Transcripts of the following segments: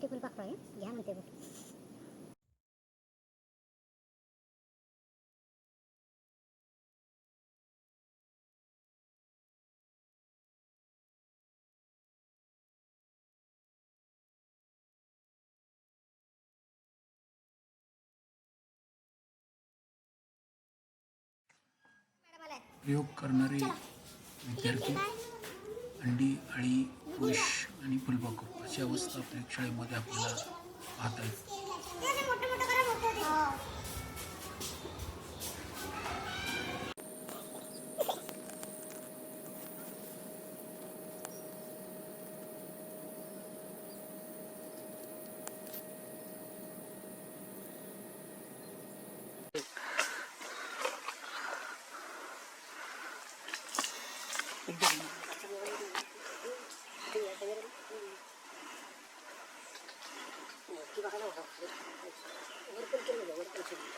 Celebrity फुलपाखरू आहे घ्या म्हणते बघ. प्रयोग करणारे विद्यार्थी अंडी अळी कोश आणि फुलपाखरू अशी अवस्था शाळेमध्ये आपल्याला पाहता येईल. സഹനമുണ്ടാവും ഓർപ്പിക്കുന്നില്ല ഓർപ്പിച്ചില്ല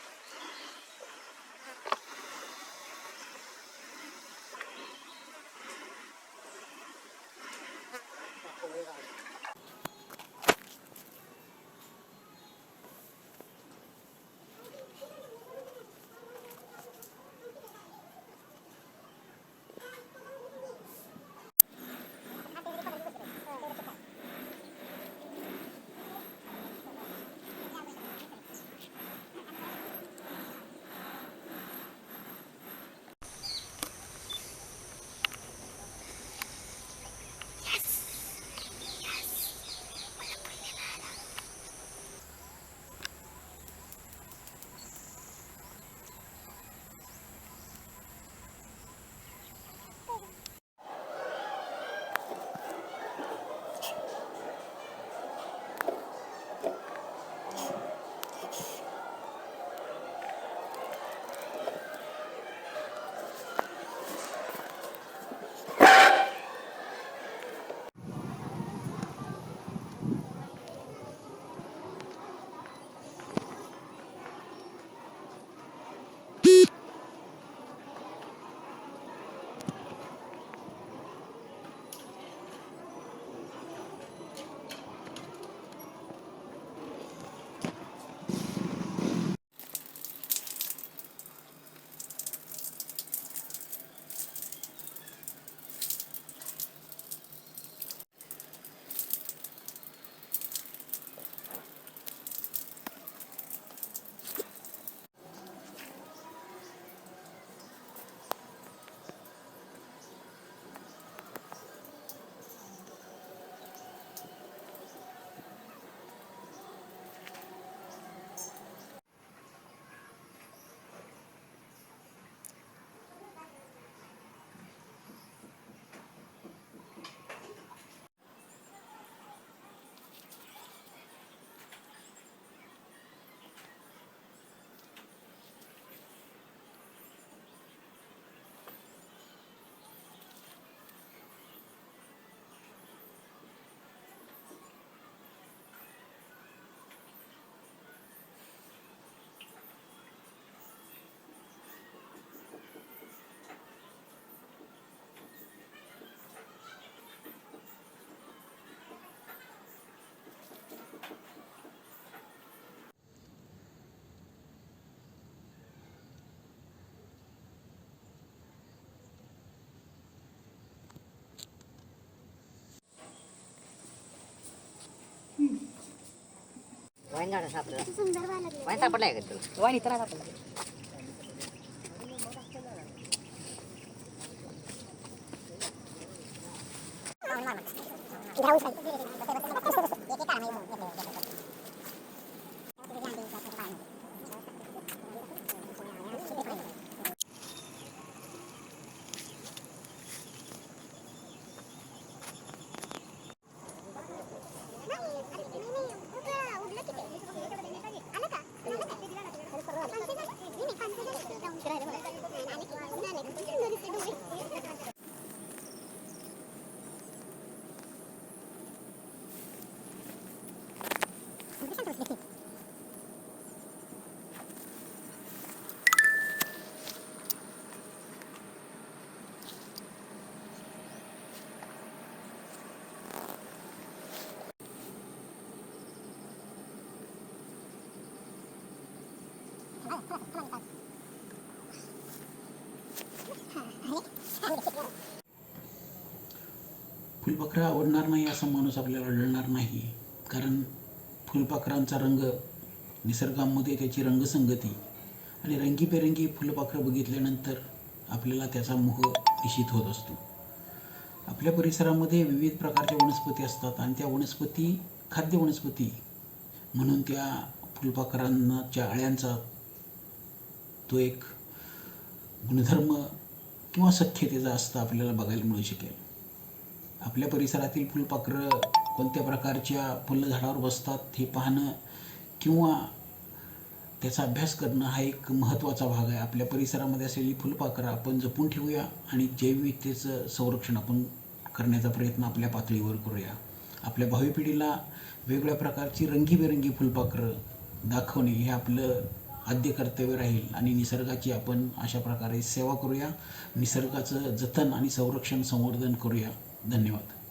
Wine, wine, wine, wine, wine, wine, wine, wine, wine, wine, wine, wine, wine, फुलपाखरं आवडणार नाही असा माणूस आपल्याला आढळणार नाही. कारण फुलपाखरांचा रंग निसर्गामध्ये त्याची रंगसंगती आणि रंगीबेरंगी फुलपाखरं बघितल्यानंतर आपल्याला त्याचा मोह निश्चित होत असतो. आपल्या परिसरामध्ये विविध प्रकारच्या वनस्पती असतात आणि त्या वनस्पती खाद्य वनस्पती म्हणून त्या फुलपाखरांच्या अळ्यांचा तो एक गुणधर्म किंवा सख्यतेचा असता आपल्याला बघायला मिळू शकेल. आपल्या परिसरातील फुलपाखरं कोणत्या प्रकारच्या फुलझाडावर बसतात हे पाहणं किंवा त्याचा अभ्यास करणं हा एक महत्त्वाचा भाग आहे. आपल्या परिसरामध्ये असलेली फुलपाखरं आपण जपून ठेवूया आणि जैवविविधतेचं संरक्षण आपण करण्याचा प्रयत्न आपल्या पातळीवर करूया. आपल्या भावी पिढीला वेगवेगळ्या प्रकारची रंगीबेरंगी फुलपाखरं दाखवणे हे आपलं आद्य कर्तव्य राहील आणि निसर्गाची आपण अशा प्रकारे सेवा करूया. निसर्गाचं जतन आणि संरक्षण संवर्धन करूया. धन्यवाद.